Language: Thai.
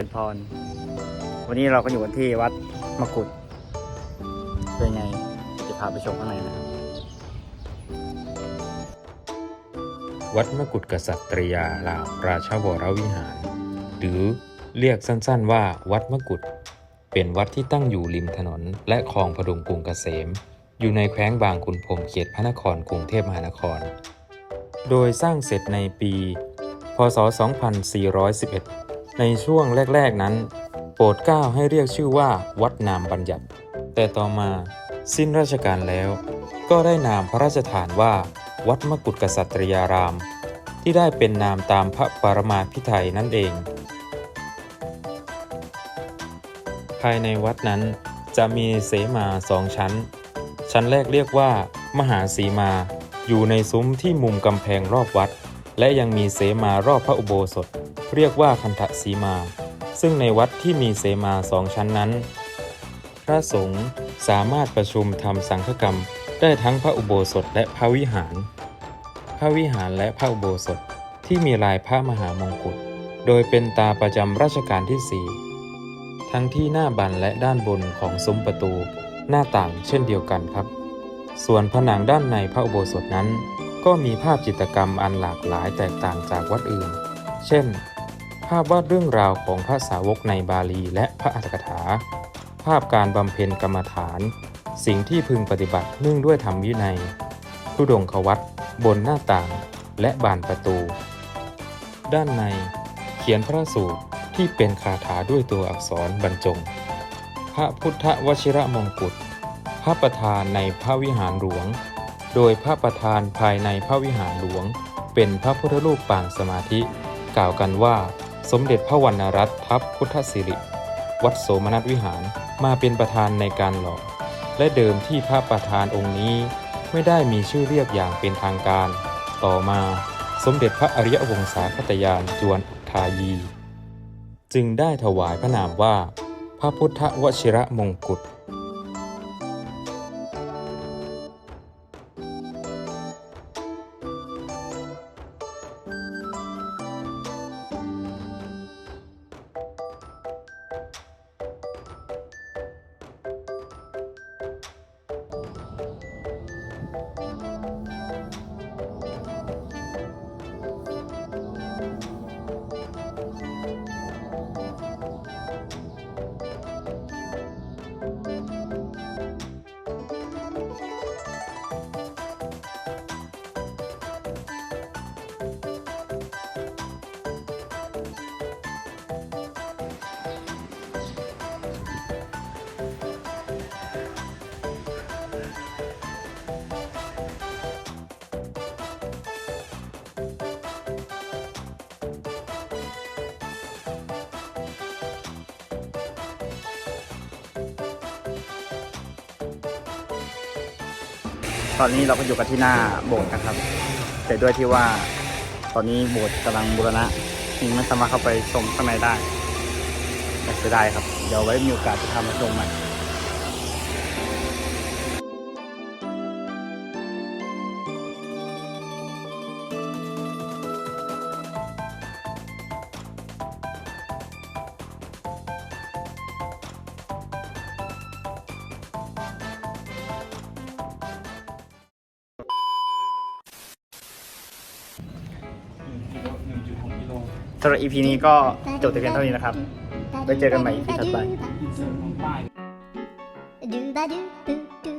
เป็นพร วันนี้เราก็อยู่กันที่วัดมกุฎเป็นไง จะพาไปชมข้างในนะครับ วัดมกุฎกษัตริยารามราชวรวิหาร หรือเรียกสั้นๆว่าวัดมกุฎ เป็นวัดที่ตั้งอยู่ริมถนน และคลองพดุงกรุงเกษม อยู่ในแขวงบางขุนพรมเขตพระนครกรุงเทพมหานคร โดยสร้างเสร็จในปี พศ 2411 ในช่วงแรก ๆนั้น โปรดเกล้าให้เรียกชื่อว่าวัดนามบัญญัติ แต่ต่อมาสิ้นราชการแล้ว ก็ได้นามพระราชทานว่า วัดมกุฎกษัตริยาราม ที่ได้เป็นนามตามพระปรมาภิไธยนั่นเอง ภายในวัดนั้นจะมีเสมาสองชั้น ชั้นแรกเรียกว่า มหาสีมา อยู่ในซุ้มที่มุมกำแพงรอบวัด และยังมีเสมารอบพระอุโบสถ เรียกว่าคันธสีมา ซึ่งในวัดที่มีเสมาสองชั้นนั้น พระสงฆ์สามารถประชุมทำสังฆกรรม ได้ทั้งพระอุโบสถและพระวิหาร พระวิหารและพระอุโบสถที่มีลายพระมหามงกุฎโดยเป็นตาประจำรัชกาลที่4ทั้งที่หน้าบันและด้านบนของซุ้มประตูหน้าต่างเช่นเดียวกันครับ ส่วนผนังด้านในพระอุโบสถนั้น ก็มีภาพจิตรกรรมอันหลากหลายแตกต่างจากวัดอื่น เช่น ภาพวาดเรื่องราวของพระสาวกในบาลีและพระอัตถกถา ภาพการบำเพ็ญกรรมฐาน สิ่งที่พึงปฏิบัติเนื่องด้วยธรรมวินัยทุดงควัตบนหน้าต่าง และบานประตู ด้านใน เขียนพระสูตรที่เป็นคาถาด้วยตัวอักษรบรรจง พระพุทธวชิระมงกุฎพระประธานในพระวิหารหลวง โดยพระประธานภายในพระวิหารหลวง เป็นพระพุทธรูปปางสมาธิ กล่าวกันว่า สมเด็จพระวรรณรัตน์ทัพพุทธสิริ วัดโสมนัสวิหารมาเป็นประธานในการหล่อ และเดิมที่พระประธานองค์นี้ไม่ได้มีชื่อเรียกอย่างเป็นทางการ ต่อมาสมเด็จพระอริยวงศาคตยานจวนอุทายี จึงได้ถวายพระนามว่า พระพุทธวชิระมงกุฎ ตอนนี้เราก็อยู่กันที่หน้าโบสถ์นะครับแต่ด้วยที่ว่าตอนนี้โบสถ์กำลังบูรณะยังไม่สามารถเข้าไปชมข้างในได้แต่เสียดายครับ เดี๋ยวไว้มีโอกาสจะทำมาชมใหม่ สำหรับ EP นี้ก็จบแต่เพียงเท่านี้นะครับ ไว้เจอกันใหม่ EP ถัดไป Do ba do do do